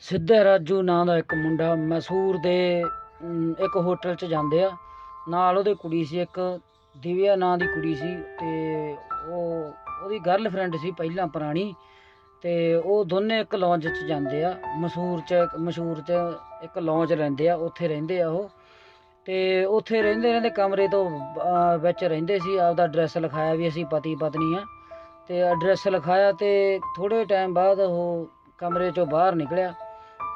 ਸਿੱਧੇ ਰਾਜੂ ਨਾਂ ਦਾ ਇੱਕ ਮੁੰਡਾ ਮੈਸੂਰ ਦੇ ਇੱਕ ਹੋਟਲ 'ਚ ਜਾਂਦੇ ਆ। ਨਾਲ ਉਹਦੇ ਕੁੜੀ ਸੀ, ਇੱਕ ਦਿਵਿਆ ਨਾਂ ਦੀ ਕੁੜੀ ਸੀ ਤੇ ਉਹ, ਉਹਦੀ ਗਰਲਫ੍ਰੈਂਡ ਸੀ ਪਹਿਲਾਂ ਪੁਰਾਣੀ ਤੇ ਉਹ ਦੋਨੇ ਇੱਕ ਲੌਂਜ 'ਚ ਜਾਂਦੇ ਆ। ਮਸ਼ਹੂਰ 'ਚ ਮਸ਼ਹੂਰ 'ਚ ਇੱਕ ਲੌਂਜ ਰਹਿੰਦੇ ਆ, ਉੱਥੇ ਰਹਿੰਦੇ ਆ ਉਹ। ਤੇ ਉੱਥੇ ਰਹਿੰਦੇ ਰਹਿੰਦੇ ਕਮਰੇ ਤੋਂ ਵਿੱਚ ਰਹਿੰਦੇ ਸੀ। ਆਪਦਾ ਐਡਰੈਸ ਲਿਖਾਇਆ ਵੀ ਅਸੀਂ ਪਤੀ ਪਤਨੀ ਆ। ਤੇ ਐਡਰੈਸ ਲਿਖਾਇਆ ਤੇ ਥੋੜੇ ਟਾਈਮ ਬਾਅਦ ਉਹ ਕਮਰੇ ਚੋਂ ਬਾਹਰ ਨਿਕਲਿਆ।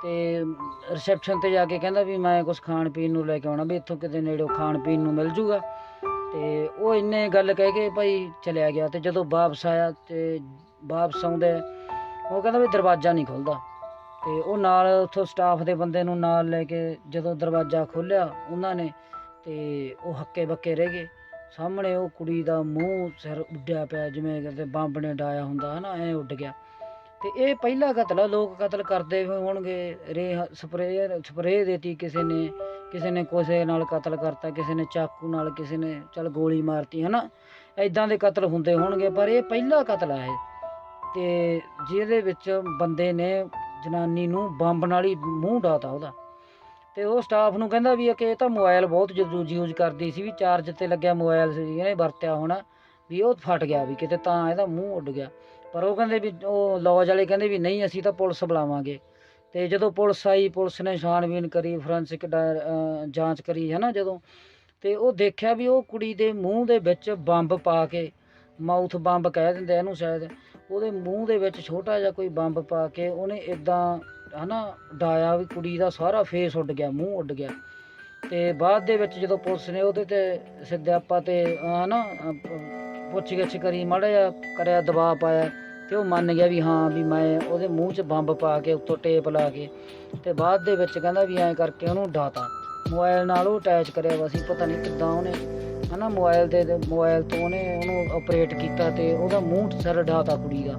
ਤੇ ਰਿਸੈਪਸ਼ਨ ਤੇ ਜਾ ਕੇ ਕਹਿੰਦਾ ਵੀ ਮੈਂ ਕੁਝ ਖਾਣ ਪੀਣ ਨੂੰ ਲੈ ਕੇ ਆਉਣਾ, ਵੀ ਇੱਥੋਂ ਕਿਤੇ ਨੇੜੋਂ ਖਾਣ ਪੀਣ ਨੂੰ ਮਿਲ ਜੂਗਾ। ਤੇ ਉਹ ਇੰਨੇ ਗੱਲ ਕਹਿ ਕੇ ਭਾਈ ਚਲਿਆ ਗਿਆ ਤੇ ਜਦੋਂ ਵਾਪਸ ਆਇਆ ਤੇ ਵਾਪਸ ਆਉਂਦੇ, ਉਹ ਕਹਿੰਦਾ ਵੀ ਦਰਵਾਜ਼ਾ ਨਹੀਂ ਖੁੱਲਦਾ। ਤੇ ਉਹ ਨਾਲ ਉੱਥੋਂ ਸਟਾਫ ਦੇ ਬੰਦੇ ਨੂੰ ਨਾਲ ਲੈ ਕੇ ਜਦੋਂ ਦਰਵਾਜ਼ਾ ਖੋਲ੍ਹਿਆ ਉਹਨਾਂ ਨੇ ਤੇ ਉਹ ਹੱਕੇ ਬੱਕੇ ਰਹਿ ਗਏ। ਸਾਹਮਣੇ ਉਹ ਕੁੜੀ ਦਾ ਮੂੰਹ ਸਿਰ ਉੱਡਿਆ ਪਿਆ, ਜਿਵੇਂ ਕਿਤੇ ਬੰਬ ਨੇ ਡਾਇਆ ਹੁੰਦਾ ਹਨਾ, ਐ ਉੱਡ ਗਿਆ। ਤੇ ਇਹ ਪਹਿਲਾ ਕਤਲ ਆ, ਲੋਕ ਕਤਲ ਕਰਦੇ ਹੋਣਗੇ। ਰੇ ਸਪਰੇਅ ਸਪਰੇਅ ਦੇਤੀ ਕਿਸੇ ਨੇ ਕਿਸੇ ਨੇ ਕਿਸੇ ਨਾਲ ਕਤਲ ਕਰਤਾ, ਕਿਸੇ ਨੇ ਚਾਕੂ ਨਾਲ ਕਿਸੇ ਨੇ ਚਲ ਗੋਲੀ ਮਾਰਤੀ, ਹਨਾ? ਐਦਾਂ ਦੇ ਕਤਲ ਹੁੰਦੇ ਹੋਣਗੇ, ਪਰ ਇਹ ਪਹਿਲਾ ਕਤਲ ਆ ਇਹ। ਤੇ ਜਿਹਦੇ ਵਿੱਚ ਬੰਦੇ ਨੇ ਜਨਾਨੀ ਨੂੰ ਬੰਬ ਨਾਲ ਹੀ ਮੂੰਹ ਡਾਤਾ ਉਹਦਾ। ਤੇ ਉਹ ਸਟਾਫ ਨੂੰ ਕਹਿੰਦਾ ਵੀ ਕਿ ਇਹ ਤਾਂ ਮੋਬਾਈਲ ਬਹੁਤ ਯੂਜ਼ ਯੂਜ਼ ਕਰਦੀ ਸੀ, ਵੀ ਚਾਰਜ ਤੇ ਲੱਗਿਆ ਮੋਬਾਈਲ ਸੀ, ਇਹਨੇ ਵਰਤਿਆ ਹੋਣਾ। ਵੀ ਉਹ ਫਟ ਗਿਆ ਵੀ ਕਿਤੇ ਤਾਂ ਇਹਦਾ ਮੂੰਹ ਉੱਡ ਗਿਆ। ਪਰ ਉਹ ਕਹਿੰਦੇ ਵੀ ਉਹ ਲੌਜ ਵਾਲੇ ਕਹਿੰਦੇ ਵੀ ਨਹੀਂ ਅਸੀਂ ਤਾਂ ਪੁਲਿਸ ਬੁਲਾਵਾਂਗੇ। ਤੇ ਜਦੋਂ ਪੁਲਿਸ ਆਈ ਪੁਲਿਸ ਨੇ ਛਾਣਬੀਨ ਕਰੀ ਫੋਰੈਂਸਿਕ ਜਾਂਚ ਕਰੀ ਹੈ ਨਾ ਜਦੋਂ। ਤੇ ਉਹ ਦੇਖਿਆ ਵੀ ਉਹ ਕੁੜੀ ਦੇ ਮੂੰਹ ਦੇ ਵਿੱਚ ਬੰਬ ਪਾ ਕੇ ਮਾਊਥ ਬੰਬ ਕਹਿ ਦਿੰਦੇ ਇਹਨੂੰ ਸ਼ਾਇਦ ਉਹਦੇ ਮੂੰਹ ਦੇ ਵਿੱਚ ਛੋਟਾ ਜਿਹਾ ਕੋਈ ਬੰਬ ਪਾ ਕੇ ਉਹਨੇ ਇਦਾਂ ਹਨਾ ਡਾਇਆ ਵੀ ਕੁੜੀ ਦਾ ਸਾਰਾ ਫੇਸ ਉੱਡ ਗਿਆ ਮੂੰਹ ਉੱਡ ਗਿਆ। ਤੇ ਬਾਅਦ ਦੇ ਵਿੱਚ ਜਦੋਂ ਪੁਲਿਸ ਨੇ ਉਹਦੇ ਤੇ ਸਿੱਧਿਆਪਾ ਤੇ ਅਹ, ਹਨਾ ਪੁੱਛ ਗਿੱਛ ਕਰੀ, ਮਾੜਾ ਜਿਹਾ ਕਰਿਆ, ਦਬਾਅ ਪਾਇਆ ਤੇ ਉਹ ਮੰਨ ਗਿਆ ਵੀ ਹਾਂ ਵੀ ਮੈਂ ਉਹਦੇ ਮੂੰਹ 'ਚ ਬੰਬ ਪਾ ਕੇ ਉੱਤੋਂ ਟੇਪ ਲਾ ਕੇ ਤੇ ਬਾਅਦ ਦੇ ਵਿੱਚ ਕਹਿੰਦਾ ਵੀ ਐਂ ਕਰਕੇ ਉਹਨੂੰ ਡਾਤਾ ਮੋਬਾਈਲ ਨਾਲ ਉਹ ਅਟੈਚ ਕਰਿਆ ਵਾ ਸੀ, ਪਤਾ ਨਹੀਂ ਕਿੱਦਾਂ ਉਹਨੇ ਹਨਾ ਮੋਬਾਈਲ ਦੇ ਮੋਬਾਈਲ ਤੋਂ ਉਹਨੇ ਉਹਨੂੰ ਆਪਰੇਟ ਕੀਤਾ ਤੇ ਉਹਦਾ ਮੂੰਹ ਸਿਰ ਡਾਤਾ ਕੁੜੀ ਦਾ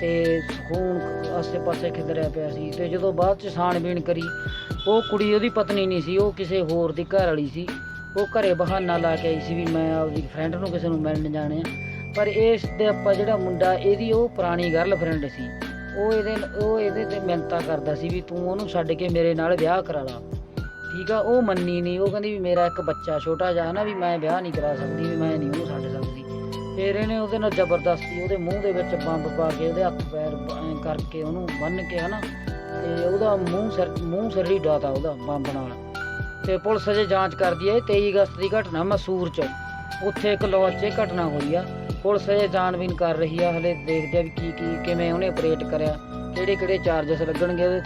ਤੇ ਖੂਨ ਆਸੇ ਪਾਸੇ ਖਿਲਰਿਆ ਪਿਆ ਸੀ ਤੇ ਜਦੋਂ ਬਾਅਦ ਚ ਛਾਣਬੀਣ ਕਰੀ, ਉਹ ਕੁੜੀ ਉਹਦੀ ਪਤਨੀ ਨਹੀਂ ਸੀ, ਉਹ ਕਿਸੇ ਹੋਰ ਦੀ ਘਰ ਵਾਲੀ ਸੀ। ਉਹ ਘਰੇ ਬਹਾਨਾ ਲਾ ਕੇ ਆਈ ਸੀ ਵੀ ਮੈਂ ਆਪਦੀ ਫਰੈਂਡ ਨੂੰ ਕਿਸੇ ਨੂੰ ਮਿਲਣ ਜਾਣੇ ਆ। ਪਰ ਇਸ ਦੇ ਆਪਾਂ ਜਿਹੜਾ ਮੁੰਡਾ, ਇਹਦੀ ਉਹ ਪੁਰਾਣੀ ਗਰਲਫ੍ਰੈਂਡ ਸੀ। ਉਹ ਇਹਦੇ ਉਹ ਇਹਦੇ ਤੇ ਮਿੰਤਾ ਕਰਦਾ ਸੀ ਵੀ ਤੂੰ ਉਹਨੂੰ ਛੱਡ ਕੇ ਮੇਰੇ ਨਾਲ ਵਿਆਹ ਕਰਾ ਲਾ। ਠੀਕ ਆ, ਉਹ ਮੰਨੀ ਨਹੀਂ। ਉਹ ਕਹਿੰਦੀ ਵੀ ਮੇਰਾ ਇੱਕ ਬੱਚਾ ਛੋਟਾ ਜਿਹਾ ਨਾ ਵੀ ਮੈਂ ਵਿਆਹ ਨਹੀਂ ਕਰਾ ਸਕਦੀ, ਵੀ ਮੈਂ ਨਹੀਂ ਉਹਨੂੰ ਛੱਡ ਸਕਦੀ। ਫਿਰ ਇਹਨੇ ਉਹਦੇ ਨਾਲ ਜ਼ਬਰਦਸਤੀ ਉਹਦੇ ਮੂੰਹ ਦੇ ਵਿੱਚ ਬੰਬ ਪਾ ਕੇ ਉਹਦੇ ਹੱਥ ਪੈਰ ਕਰਕੇ ਉਹਨੂੰ ਬੰਨ ਕੇ ਹਨਾ, ਤੇ ਉਹਦਾ ਮੂੰਹ ਸਿਰ ਮੂੰਹ ਸਿਰ ਹੀ ਡਾਤਾ ਉਹਦਾ ਬੰਬ ਨਾਲ। ਤੇ ਪੁਲਿਸ ਅਜੇ ਜਾਂਚ ਕਰਦੀ ਹੈ 23 ਅਗਸਤ ਦੀ ਘਟਨਾ ਮਸੂਰ ਚ। ਉੱਥੇ ਇੱਕ ਲੌਜ 'ਚ ਇਹ ਘਟਨਾ ਹੋਈ ਆ। ਪੁਲਿਸ ਅਜੇ ਜਾਣਬੀਨ ਕਰ ਰਹੀ ਆ, ਹਲੇ ਦੇਖਦੇ ਆ ਵੀ ਕੀ ਕੀ ਕਿਵੇਂ ਉਹਨੇ ਆਪਰੇਟ ਕਰਿਆ, ਕਿਹੜੇ ਕਿਹੜੇ ਚਾਰजेस ਲੱਗਣਗੇ ਉਹਦੇ